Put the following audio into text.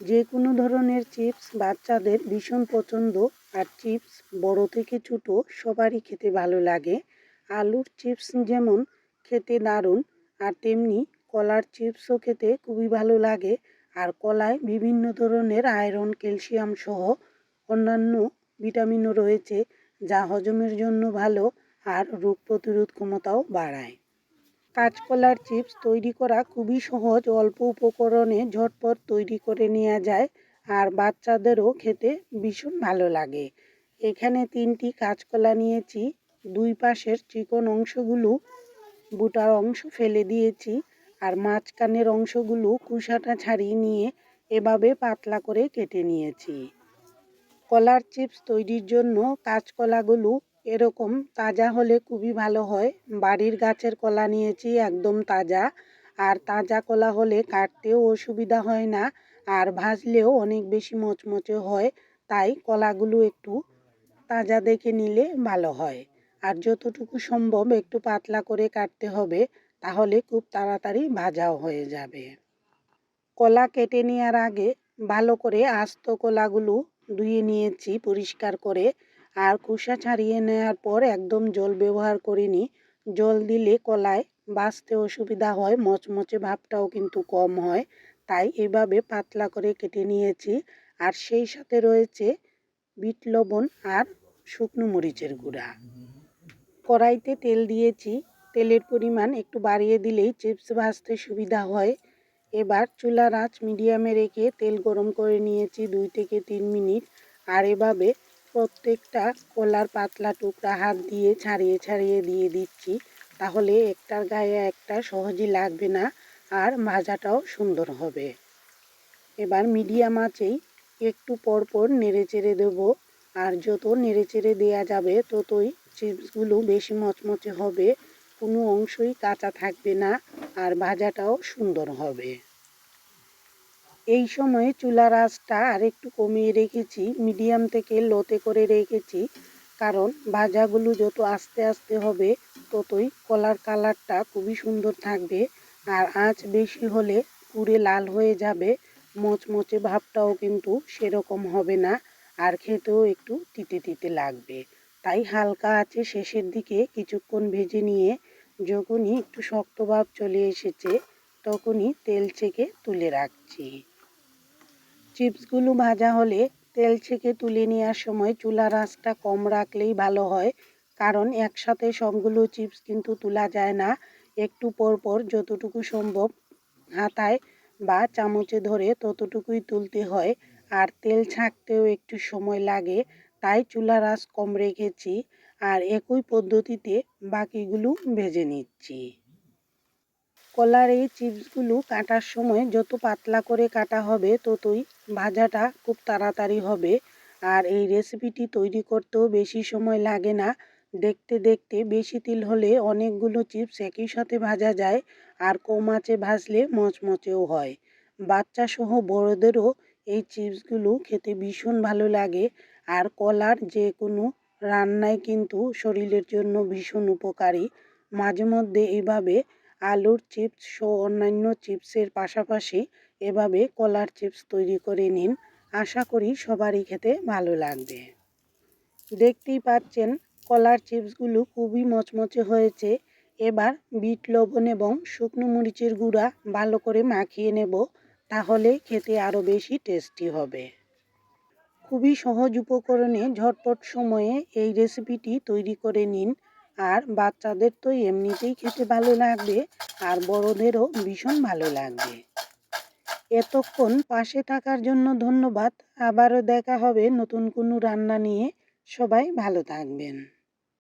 যে কোনো ধরনের চিপস বাচ্চাদের ভীষণ পছন্দ আর চিপস বড় থেকে ছোট সবারই খেতে ভালো লাগে। আলুর চিপস যেমন খেতে দারুণ আর তেমনি কলার চিপসও খেতে খুবই ভালো লাগে আর কলায় বিভিন্ন ধরনের আয়রন, ক্যালসিয়াম সহ অন্যান্য ভিটামিনও রয়েছে যা হজমের জন্য ভালো আর রোগ প্রতিরোধ ক্ষমতাও বাড়ায়। কাঁচকলার চিপস তৈরি করা খুবই সহজ, অল্প উপকরণে ঝটপট তৈরি করে নেওয়া যায় আর বাচ্চাদেরও খেতে ভীষণ ভালো লাগে। এখানে তিনটি কাঁচকলা নিয়েছি, দুই পাশের চিকন অংশগুলো বুটার অংশ ফেলে দিয়েছি আর মাঝখানের অংশগুলো কুসাটা ছাড়িয়ে নিয়ে এভাবে পাতলা করে কেটে নিয়েছি। কলার চিপস তৈরির জন্য কাঁচকলাগুলো এরকম তাজা হলে খুবই ভালো হয়। বাড়ির গাছের কলা নিয়েছি, একদম তাজা। আর তাজা কলা হলে কাটতেও অসুবিধা হয় না। আর ভাজলেও অনেক বেশি মচমচে হয়। তাই কলাগুলো একটু তাজা দেখে নিলে ভালো হয়। আর যতটুকু সম্ভব একটু পাতলা করে কাটতে হবে, তাহলে খুব তাড়াতাড়ি ভাজাও হয়ে যাবে। কলা কেটে নেওয়ার আগে ভালো করে আস্ত কলাগুলো ধুয়ে নিয়েছি পরিষ্কার করে। আর খোসা ছাড়িয়ে নেওয়ার পর একদম জল ব্যবহার করিনি। জল দিলে কলায় বাছতে অসুবিধা হয়, মচমচে ভাবটাও কিন্তু কম হয়। তাই এভাবে পাতলা করে কেটে নিয়েছি। আর সেই সাথে রয়েছে বিট লবণ আর শুকনো মরিচের গুঁড়া। কড়াইতে তেল দিয়েছি। তেলের পরিমাণ একটু বাড়িয়ে দিলেই চিপস ভাজতে সুবিধা হয়। এবার চুলার আঁচ মিডিয়ামে রেখে তেল গরম করে নিয়েছি দুই থেকে তিন মিনিট। আর এভাবে প্রত্যেকটা কলার পাতলা টুকরা হাত দিয়ে ছাড়িয়ে ছাড়িয়ে দিয়ে দিচ্ছি। তাহলে একটার গায়ে একটা সহজে লাগবে না আর ভাজাটাও সুন্দর হবে। এবার মিডিয়াম আঁচেই একটু পর পর নেড়ে চেড়ে দেবো। আর যত নেড়ে চেড়ে দেওয়া যাবে, ততই চিপসগুলো বেশি মচমচে হবে। কোনো অংশই কাঁচা থাকবে না আর ভাজাটাও সুন্দর হবে। এই সময়ে চুলার আঁচটা আর একটু কমিয়ে রেখেছি, মিডিয়াম থেকে লোতে করে রেখেছি। কারণ ভাজাগুলো যত আস্তে আস্তে হবে, ততই কলার কালারটা খুবই সুন্দর থাকবে। আর আঁচ বেশি হলে পুড়ে লাল হয়ে যাবে, মচমচে ভাবটাও কিন্তু সেরকম হবে না। আর খেতেও একটু তিতে তিতে লাগবে। তাই হালকা আছে শেষের দিকে কিছুক্ষণ ভেজে নিয়ে, যখনই একটু শক্ত ভাব চলে এসেছে, তখনই তেল ছেঁকে তুলে রাখছি। চিপসগুলো ভাজা হলে তেল ছেঁকে তুলে নেওয়ার সময় চুলার আঁচটা কম রাখলেই ভালো হয়, কারণ একসাথে সবগুলো চিপস কিন্তু তোলা যায় না। একটু পর পর যতটুকু সম্ভব হাতায় বা চামচে ধরে ততটুকুই তুলতে হয়, আর তেল ছাঁকতেও একটু সময় লাগে, তাই চুলার আঁচ কম রেখেছি, আর একই পদ্ধতিতে বাকিগুলো ভেজে নিচ্ছি। কলার এই চিপসগুলো কাটার সময় যত পাতলা করে কাটা হবে, ততই ভাজাটা খুব তাড়াতাড়ি হবে। আর এই রেসিপিটি তৈরি করতেও বেশি সময় লাগে না। দেখতে দেখতে বেশি তিল হলে অনেকগুলো চিপস একই সাথে ভাজা যায়, আর কম আঁচে ভাজলে মচমচেও হয়। বাচ্চা সহ বড়দেরও এই চিপসগুলো খেতে ভীষণ ভালো লাগে, আর কলার যে কোনো রান্নায় কিন্তু শরীরের জন্য ভীষণ উপকারী। মাঝে মধ্যে এভাবে আলুর চিপস সহ অন্যান্য চিপসের পাশাপাশি এভাবে কলার চিপস তৈরি করে নিন। আশা করি সবারই খেতে ভালো লাগবে। দেখতেই পাচ্ছেন, কলার চিপসগুলো খুবই মচমচে হয়েছে। এবার বিট, লবণ এবং শুকনো মরিচের গুঁড়া ভালো করে মাখিয়ে নেব তাহলে খেতে আরও বেশি টেস্টি হবে। খুবই সহজ উপকরণে ঝটপট সময়ে এই রেসিপিটি তৈরি করে নিন। আর বাচ্চাদের তো এমনিতেই খেতে ভালো লাগবে, আর বড়দেরও ভীষণ ভালো লাগবে। এতক্ষণ পাশে থাকার জন্য ধন্যবাদ, আবারও দেখা হবে নতুন কোনো রান্না নিয়ে। সবাই ভালো থাকবেন।